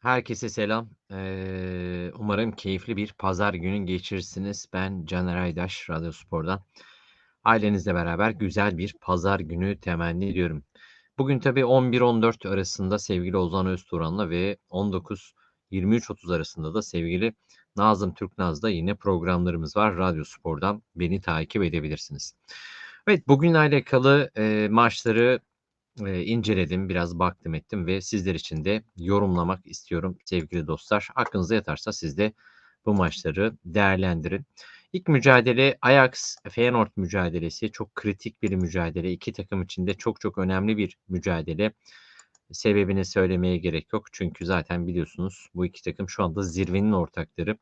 Herkese selam. Eee, umarım keyifli bir pazar günü geçirirsiniz. Ben Caner Aydaş, Radyospor'dan. Ailenizle beraber güzel bir pazar günü temenni ediyorum. Bugün tabii 11-14 arasında sevgili Ozan Özturan'la ve 19-23-30 arasında da sevgili Nazım Türknaz'da yine programlarımız var. Radyospor'dan beni takip edebilirsiniz. Evet, bugünle alakalı eee, maçları eee, inceledim, biraz baktım ettim ve sizler için de yorumlamak istiyorum sevgili dostlar. Aklınıza yatarsa siz de bu maçları değerlendirin. İlk mücadele Ajax Feyenoord mücadelesi çok kritik bir mücadele. İki takım için de çok çok önemli bir mücadele. Sebebini söylemeye gerek yok. Çünkü zaten biliyorsunuz bu iki takım şu anda zirvenin ortakları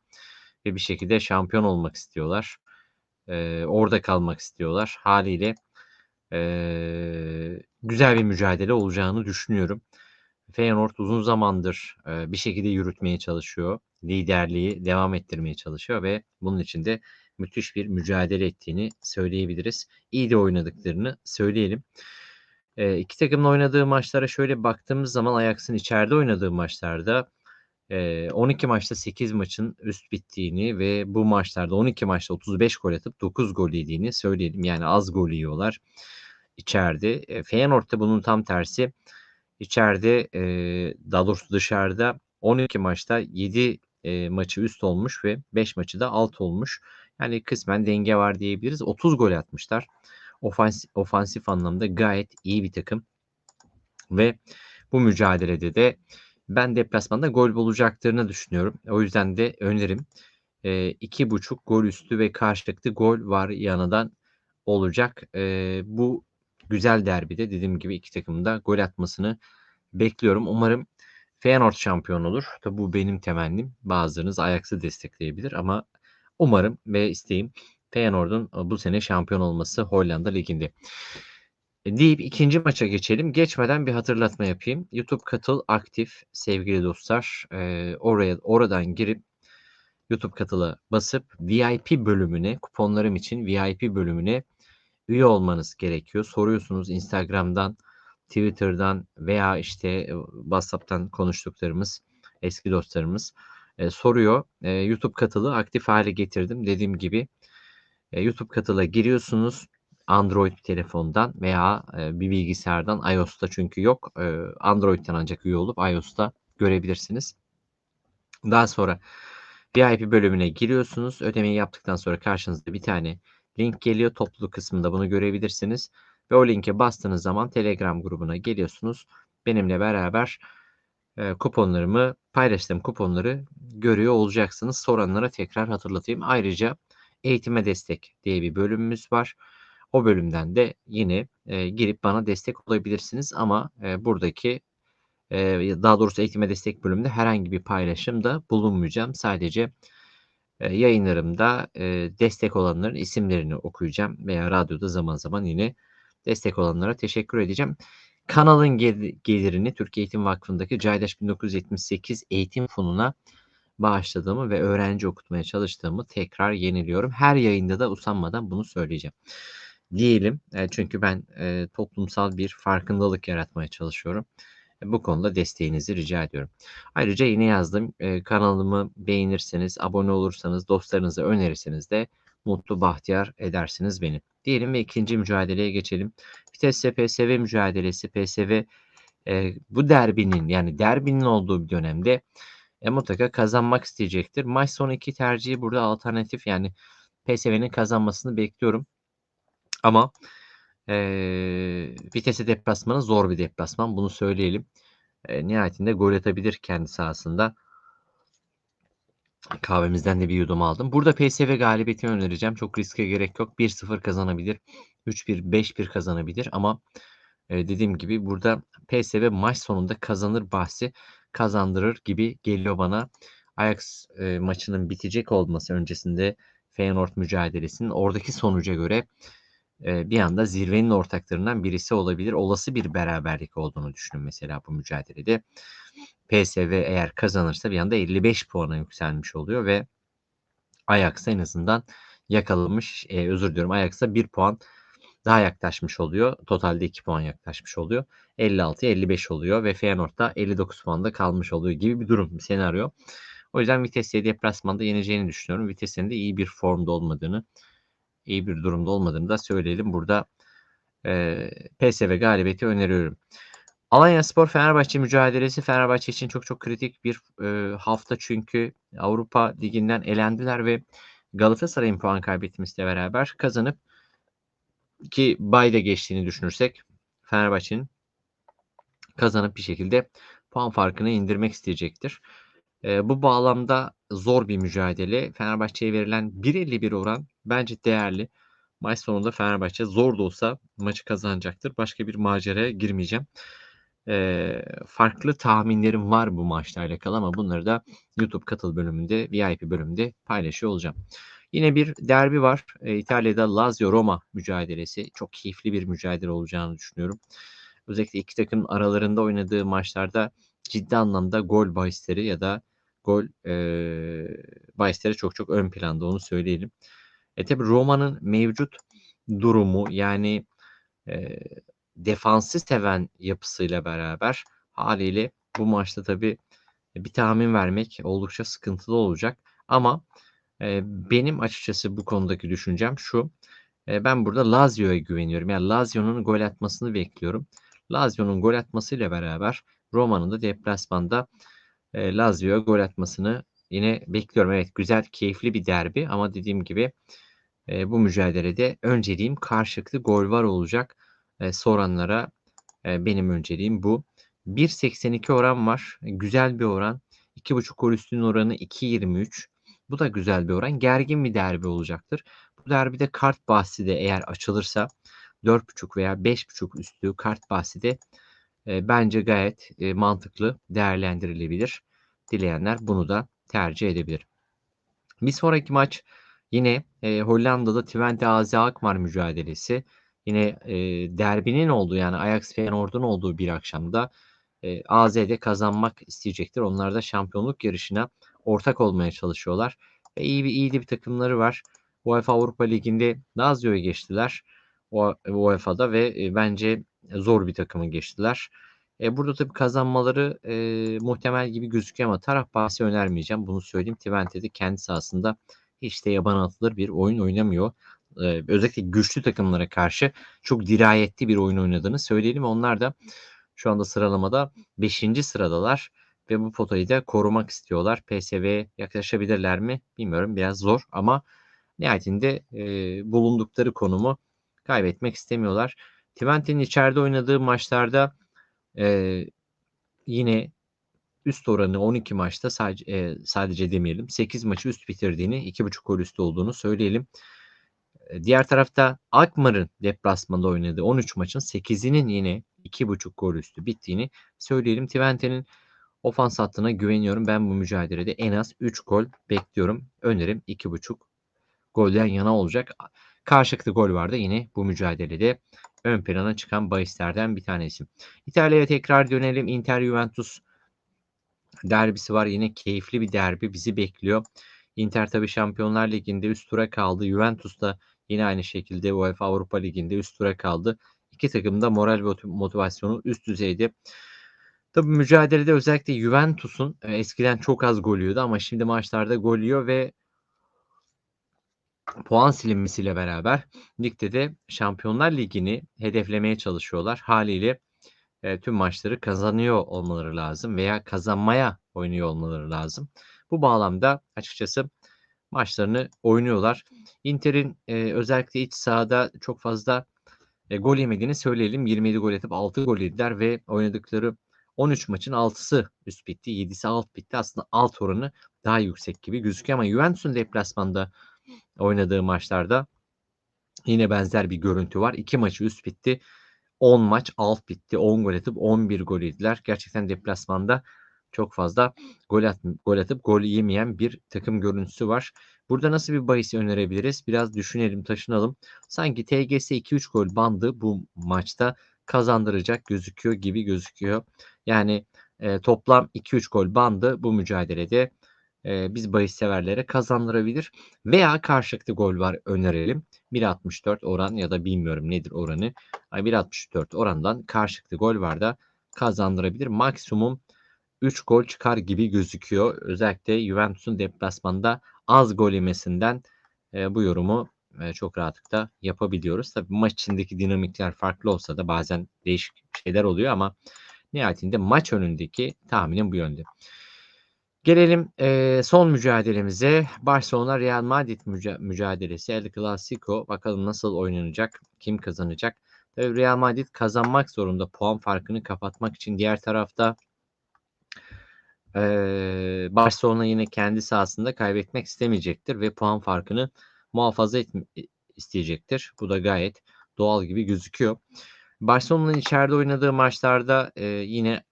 ve bir şekilde şampiyon olmak istiyorlar. Eee, orada kalmak istiyorlar. Haliyle eee, güzel bir mücadele olacağını düşünüyorum. Feyenoord uzun zamandır eee, bir şekilde yürütmeye çalışıyor. Liderliği devam ettirmeye çalışıyor ve bunun için de müthiş bir mücadele ettiğini söyleyebiliriz. İyi de oynadıklarını söyleyelim. Eee, iki takımın oynadığı maçlara şöyle baktığımız zaman Ajax'ın içeride oynadığı maçlarda 12 maçta 8 maçın üst bittiğini ve bu maçlarda 12 maçta 35 gol atıp 9 gol yediğini söyleyelim. Yani az gol yiyorlar içeride. Feyenoord'da bunun tam tersi. İçeride daha doğrusu dışarıda 12 maçta 7 eee, maçı üst olmuş ve 5 maçı da alt olmuş. Yani kısmen denge var diyebiliriz. 30 gol atmışlar. Ofansif, ofansif anlamda gayet iyi bir takım. Ve bu mücadelede de ben deplasmanda gol bulacaklarını düşünüyorum. O yüzden de önerim e, iki buçuk gol üstü ve karşılıklı gol var yanından olacak. E, bu güzel derbide dediğim gibi iki takımın da gol atmasını bekliyorum. Umarım Feyenoord şampiyon olur. Tabi bu benim temennim. Bazılarınız Ajax'ı destekleyebilir ama umarım ve isteğim Feyenoord'un bu sene şampiyon olması Hollanda Ligi'nde. E, deyip ikinci maça geçelim. Geçmeden bir hatırlatma yapayım. YouTube katıl aktif sevgili dostlar. Ee, oraya oradan girip YouTube katıla basıp VIP bölümüne kuponlarım için VIP bölümüne üye olmanız gerekiyor. Soruyorsunuz Instagram'dan, Twitter'dan veya işte WhatsApp'tan konuştuklarımız eski dostlarımız e, soruyor. E, YouTube katılı aktif hale getirdim. Dediğim gibi e, YouTube katıla giriyorsunuz. Android telefondan veya e, bir bilgisayardan iOS'ta çünkü yok. E, Android'den ancak üye olup iOS'ta görebilirsiniz. Daha sonra VIP bölümüne giriyorsunuz. Ödemeyi yaptıktan sonra karşınızda bir tane link geliyor. Topluluk kısmında bunu görebilirsiniz. Ve o linke bastığınız zaman Telegram grubuna geliyorsunuz. Benimle beraber e, kuponlarımı paylaştığım kuponları görüyor olacaksınız. Soranlara tekrar hatırlatayım. Ayrıca eğitime destek diye bir bölümümüz var. O bölümden de yine e, girip bana destek olabilirsiniz ama e, buradaki e, daha doğrusu eğitime destek bölümünde herhangi bir paylaşımda bulunmayacağım. Sadece e, yayınlarımda e, destek olanların isimlerini okuyacağım veya radyoda zaman zaman yine destek olanlara teşekkür edeceğim. Kanalın gelirini Türkiye Eğitim Vakfı'ndaki Caydaş 1978 Eğitim Fonu'na bağışladığımı ve öğrenci okutmaya çalıştığımı tekrar yeniliyorum. Her yayında da usanmadan bunu söyleyeceğim diyelim. E, çünkü ben e, toplumsal bir farkındalık yaratmaya çalışıyorum. E, bu konuda desteğinizi rica ediyorum. Ayrıca yine yazdım. Kanalımı beğenirseniz, abone olursanız, dostlarınıza önerirseniz de mutlu bahtiyar edersiniz beni. Diyelim ve ikinci mücadeleye geçelim. Vitesse PSV mücadelesi. PSV bu derbinin yani derbinin olduğu bir dönemde e, mutlaka kazanmak isteyecektir. Maç sonu iki tercihi burada alternatif yani PSV'nin kazanmasını bekliyorum. Ama eee Vitesse deplasmanı zor bir deplasman. Bunu söyleyelim. E, nihayetinde gol atabilir kendi sahasında. Kahvemizden de bir yudum aldım. Burada PSV galibiyetini önereceğim. Çok riske gerek yok. 1-0 kazanabilir. 3-1, 5-1 kazanabilir ama e, dediğim gibi burada PSV maç sonunda kazanır bahsi kazandırır gibi geliyor bana. Ajax e, maçının bitecek olması öncesinde Feyenoord mücadelesinin oradaki sonuca göre bir anda zirvenin ortaklarından birisi olabilir. Olası bir beraberlik olduğunu düşünün mesela bu mücadelede. PSV eğer kazanırsa bir anda 55 puana yükselmiş oluyor ve Ajax'a en azından yakalamış, e, özür diliyorum Ajax'a 1 puan daha yaklaşmış oluyor. Totalde 2 puan yaklaşmış oluyor. 56'ya 55 oluyor ve Feyenoord da 59 puanda kalmış oluyor gibi bir durum, bir senaryo. O yüzden Vitesse'yi deplasmanda yeneceğini düşünüyorum. Vitesse'nin de iyi bir formda olmadığını, iyi bir durumda olmadığını da söyleyelim. Burada e, PSV galibiyeti öneriyorum. Alanya Spor Fenerbahçe mücadelesi Fenerbahçe için çok çok kritik bir e, hafta çünkü Avrupa Ligi'nden elendiler ve Galatasaray'ın puan kaybetmesiyle beraber kazanıp ki bayda geçtiğini düşünürsek Fenerbahçe'nin kazanıp bir şekilde puan farkını indirmek isteyecektir. E, bu bağlamda zor bir mücadele. Fenerbahçe'ye verilen 1.51 oran bence değerli. Maç sonunda Fenerbahçe zor da olsa maçı kazanacaktır. Başka bir maceraya girmeyeceğim. E, farklı tahminlerim var bu maçla alakalı ama bunları da YouTube katıl bölümünde, VIP bölümünde paylaşıyor olacağım. Yine bir derbi var. E, İtalya'da Lazio-Roma mücadelesi. Çok keyifli bir mücadele olacağını düşünüyorum. Özellikle iki takım aralarında oynadığı maçlarda ciddi anlamda gol bahisleri ya da gol e, bahisleri çok çok ön planda onu söyleyelim. E tabi Roma'nın mevcut durumu yani e, defansı seven yapısıyla beraber haliyle bu maçta tabi bir tahmin vermek oldukça sıkıntılı olacak. Ama e, benim açıkçası bu konudaki düşüncem şu. E, ben burada Lazio'ya güveniyorum. Yani Lazio'nun gol atmasını bekliyorum. Lazio'nun gol atmasıyla beraber Roma'nın da deplasmanda e, Lazio'ya gol atmasını yine bekliyorum. Evet güzel, keyifli bir derbi ama dediğim gibi e, bu mücadelede önceliğim karşılıklı gol var olacak. E, soranlara e, benim önceliğim bu. 1.82 oran var. Güzel bir oran. 2.5 gol üstünün oranı 2.23. Bu da güzel bir oran. Gergin bir derbi olacaktır. Bu derbide kart bahsi de eğer açılırsa 4.5 veya 5.5 üstü kart bahsi de bence gayet mantıklı değerlendirilebilir. Dileyenler bunu da tercih edebilir. Bir sonraki maç yine Hollanda'da Twente AZ Alkmaar mücadelesi. Yine derbinin olduğu yani Ajax Feyenoord'un olduğu bir akşamda e, AZ'de kazanmak isteyecektir. Onlar da şampiyonluk yarışına ortak olmaya çalışıyorlar. Ve iyi bir iyi de bir takımları var. UEFA Avrupa Ligi'nde Lazio'yu geçtiler. UEFA'da ve bence zor bir takımı geçtiler. E, burada tabii kazanmaları e, muhtemel gibi gözüküyor ama taraf bahsi önermeyeceğim. Bunu söyleyeyim. Twente'de kendi sahasında hiç de yaban atılır bir oyun oynamıyor. E, özellikle güçlü takımlara karşı çok dirayetli bir oyun oynadığını söyleyelim. Onlar da şu anda sıralamada 5. sıradalar ve bu potayı da korumak istiyorlar. PSV'ye yaklaşabilirler mi bilmiyorum. Biraz zor ama nihayetinde e, bulundukları konumu kaybetmek istemiyorlar. Twente'nin içeride oynadığı maçlarda e, yine üst oranı 12 maçta sadece, e, sadece demeyelim 8 maçı üst bitirdiğini 2.5 gol üstü olduğunu söyleyelim. E, diğer tarafta Alkmaar'ın deplasmanda oynadığı 13 maçın 8'inin yine 2.5 gol üstü bittiğini söyleyelim. Twente'nin ofans hattına güveniyorum. Ben bu mücadelede en az 3 gol bekliyorum. Önerim 2.5 golden yana olacak. Karşılıklı gol vardı yine bu mücadelede ön plana çıkan bahislerden bir tanesi. İtalya'ya tekrar dönelim. Inter Juventus derbisi var. Yine keyifli bir derbi bizi bekliyor. Inter tabii Şampiyonlar Ligi'nde üst tura kaldı. Juventus da yine aynı şekilde UEFA Avrupa Ligi'nde üst tura kaldı. İki takım da moral ve motivasyonu üst düzeyde. Tabii mücadelede özellikle Juventus'un e, eskiden çok az gol yiyordu ama şimdi maçlarda gol yiyor ve puan silinmesiyle beraber ligde de Şampiyonlar Ligi'ni hedeflemeye çalışıyorlar. Haliyle e, tüm maçları kazanıyor olmaları lazım veya kazanmaya oynuyor olmaları lazım. Bu bağlamda açıkçası maçlarını oynuyorlar. Inter'in e, özellikle iç sahada çok fazla e, gol yemediğini söyleyelim. 27 gol atıp 6 gol yediler ve oynadıkları 13 maçın 6'sı üst bitti. 7'si alt bitti. Aslında alt oranı daha yüksek gibi gözüküyor ama Juventus'un deplasmanda oynadığı maçlarda yine benzer bir görüntü var. İki maçı üst bitti. 10 maç alt bitti. 10 gol atıp 11 gol yediler. Gerçekten deplasmanda çok fazla gol, at, gol atıp gol yemeyen bir takım görüntüsü var. Burada nasıl bir bahis önerebiliriz? Biraz düşünelim, taşınalım. Sanki TGS 2-3 gol bandı bu maçta kazandıracak gözüküyor gibi gözüküyor. Yani e, toplam 2-3 gol bandı bu mücadelede e, biz bahis severlere kazandırabilir. Veya karşılıklı gol var önerelim. 1.64 oran ya da bilmiyorum nedir oranı. 1.64 orandan karşılıklı gol var da kazandırabilir. Maksimum 3 gol çıkar gibi gözüküyor. Özellikle Juventus'un deplasmanda az gol yemesinden e, bu yorumu e, çok rahatlıkla yapabiliyoruz. Tabii maç içindeki dinamikler farklı olsa da bazen değişik şeyler oluyor ama nihayetinde maç önündeki tahminim bu yönde. Gelelim e, son mücadelemize. Barcelona Real Madrid müca- mücadelesi El Clasico. Bakalım nasıl oynanacak? Kim kazanacak? Tabii Real Madrid kazanmak zorunda puan farkını kapatmak için. Diğer tarafta e, Barcelona yine kendi sahasında kaybetmek istemeyecektir ve puan farkını muhafaza et, isteyecektir. Bu da gayet doğal gibi gözüküyor. Barcelona'nın içeride oynadığı maçlarda e, yine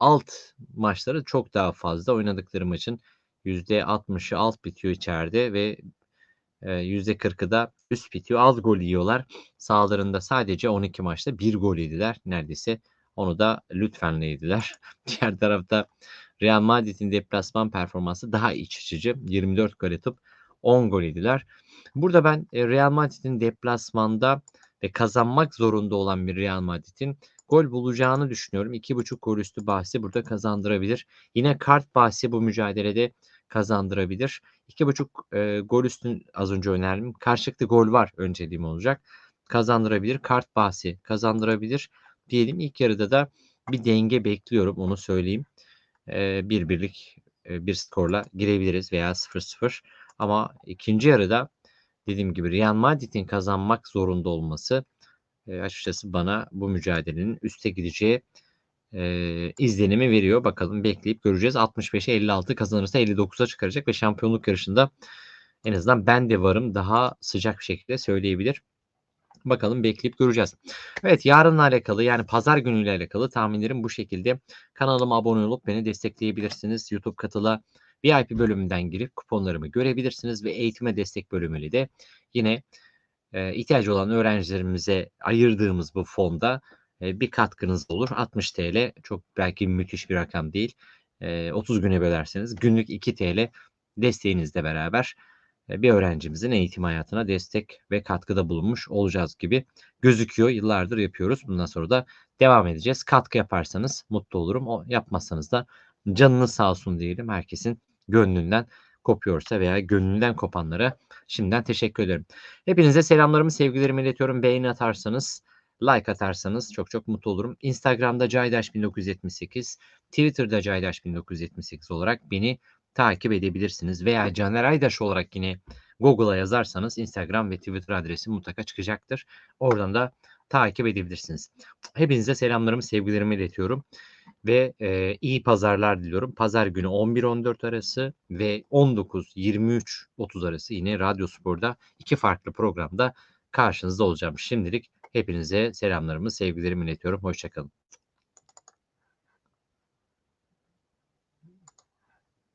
alt maçları çok daha fazla. Oynadıkları maçın %60'ı alt bitiyor içeride ve e, %40'ı da üst bitiyor. Az gol yiyorlar. Sağlarında sadece 12 maçta bir gol yediler neredeyse. Onu da lütfen yediler. Diğer tarafta Real Madrid'in deplasman performansı daha iç açıcı. 24 gol atıp 10 gol yediler. Burada ben e, Real Madrid'in deplasmanda ve kazanmak zorunda olan bir Real Madrid'in gol bulacağını düşünüyorum. 2.5 gol üstü bahsi burada kazandırabilir. Yine kart bahsi bu mücadelede kazandırabilir. 2.5 e, gol üstün az önce önerdim. Karşılıklı gol var önceliğim olacak. Kazandırabilir. Kart bahsi kazandırabilir. Diyelim ilk yarıda da bir denge bekliyorum onu söyleyeyim. E, bir birlik e, bir skorla girebiliriz veya 0-0. Ama ikinci yarıda dediğim gibi Real Madrid'in kazanmak zorunda olması açıkçası bana bu mücadelenin üste gideceği e, izlenimi veriyor. Bakalım bekleyip göreceğiz. 65'e 56 kazanırsa 59'a çıkaracak ve şampiyonluk yarışında en azından ben de varım daha sıcak bir şekilde söyleyebilir. Bakalım bekleyip göreceğiz. Evet yarınla alakalı yani pazar günüyle alakalı tahminlerim bu şekilde. Kanalıma abone olup beni destekleyebilirsiniz. YouTube katıla VIP bölümünden girip kuponlarımı görebilirsiniz ve eğitime destek bölümüyle de yine e, ihtiyacı olan öğrencilerimize ayırdığımız bu fonda bir katkınız olur. 60 TL çok belki müthiş bir rakam değil. E, 30 güne bölerseniz günlük 2 TL desteğinizle beraber bir öğrencimizin eğitim hayatına destek ve katkıda bulunmuş olacağız gibi gözüküyor. Yıllardır yapıyoruz. Bundan sonra da devam edeceğiz. Katkı yaparsanız mutlu olurum. O yapmazsanız da canınız sağ olsun diyelim. Herkesin gönlünden kopuyorsa veya gönlünden kopanlara şimdiden teşekkür ederim. Hepinize selamlarımı, sevgilerimi iletiyorum. Beğeni atarsanız, like atarsanız çok çok mutlu olurum. Instagram'da Caydaş 1978, Twitter'da Caydaş 1978 olarak beni takip edebilirsiniz. Veya Caner Aydaş olarak yine Google'a yazarsanız Instagram ve Twitter adresi mutlaka çıkacaktır. Oradan da takip edebilirsiniz. Hepinize selamlarımı, sevgilerimi iletiyorum ve e, iyi pazarlar diliyorum. Pazar günü 11-14 arası ve 19-23-30 arası yine Radyo Spor'da iki farklı programda karşınızda olacağım. Şimdilik hepinize selamlarımı, sevgilerimi iletiyorum. Hoşçakalın.